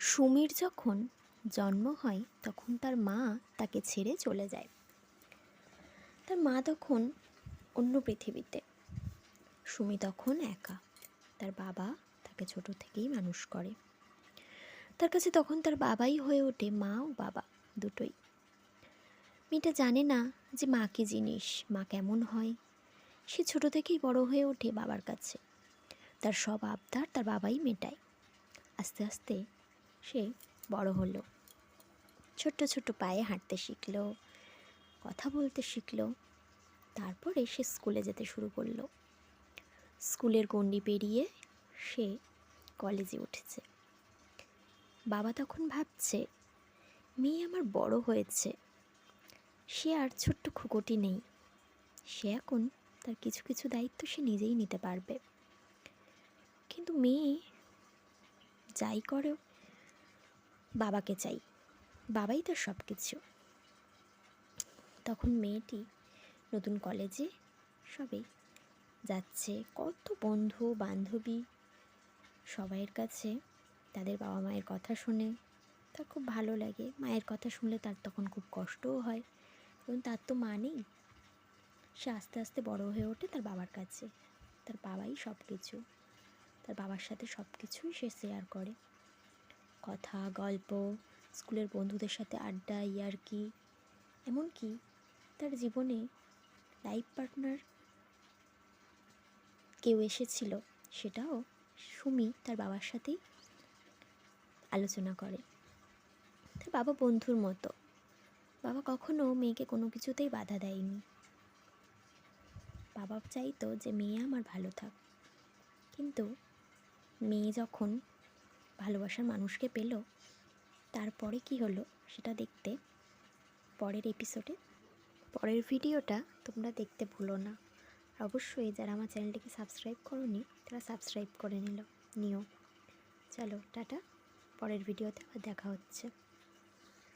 সুমির যখন জন্ম হয়, তখন তার মা তাকে ছেড়ে চলে যায়। তার মা তখন অন্য পৃথিবীতে। সুমি তখন একা। তার বাবা তাকে ছোট থেকেই মানুষ করে। তার কাছে তখন তার বাবাই হয়ে ওঠে, মা ও বাবা দুটোই। মেয়েটা জানে না যে মা কী জিনিস, মা কেমন হয়। সে ছোট থেকেই বড় হয়ে ওঠে বাবার কাছে। তার সব আবদার তার বাবাই মেটায়। আস্তে আস্তে সে বড় হলো। ছোট্ট ছোট্ট পায়ে হাঁটতে শিখলো, কথা বলতে শিখলো, তারপরে সে স্কুলে যেতে শুরু করল। স্কুলের গণ্ডি পেরিয়ে সে কলেজে উঠেছে। বাবা তখন ভাবছে, মেয়ে আমার বড় হয়েছে। সে আর ছোট্ট খুকটি নেই। সে এখন তার কিছু কিছু দায়িত্ব সে নিজেই নিতে পারবে। কিন্তু মেয়ে যাই করো বাবাকে চাই। বাবাই তার সব কিছু তখন মেয়েটি নতুন কলেজে সবে যাচ্ছে। কত বন্ধু, বান্ধবী। সবাইয়ের কাছে তাদের বাবা মায়ের কথা শুনে তার খুব ভালো লাগে। মায়ের কথা শুনলে তার তখন খুব কষ্টও হয় এবং তার তো মা নেই। সে আস্তে আস্তে বড় হয়ে ওঠে তার বাবার কাছে। তার বাবাই সব কিছু তার বাবার সাথে সব কিছুই সে শেয়ার করে। কথা, গল্প, স্কুলের বন্ধুদের সাথে আড্ডা, ইয়ার্কি, এমনকি তার জীবনে লাইফ পার্টনার কেউ এসেছিল সেটাও সুমি তার বাবার সাথেই আলোচনা করে। তার বাবা বন্ধুর মতো। বাবা কখনো মেয়েকে কোনো কিছুতেই বাধা দেয়নি। বাবা চাইতো যে মেয়ে আমার ভালো থাক। কিন্তু মেয়ে যখন ভালোবাসার মানুষকে পেল, তারপরে কি হলো সেটা দেখতে পরের এপিসোডে পরের ভিডিওটা তোমরা দেখতে ভুলো না। অবশ্যই যারা আমার চ্যানেলটিকে সাবস্ক্রাইব করোনি, তারা সাবস্ক্রাইব করে নিল, নিও। চলো, টাটা। পরের ভিডিওতে আবার দেখা হচ্ছে।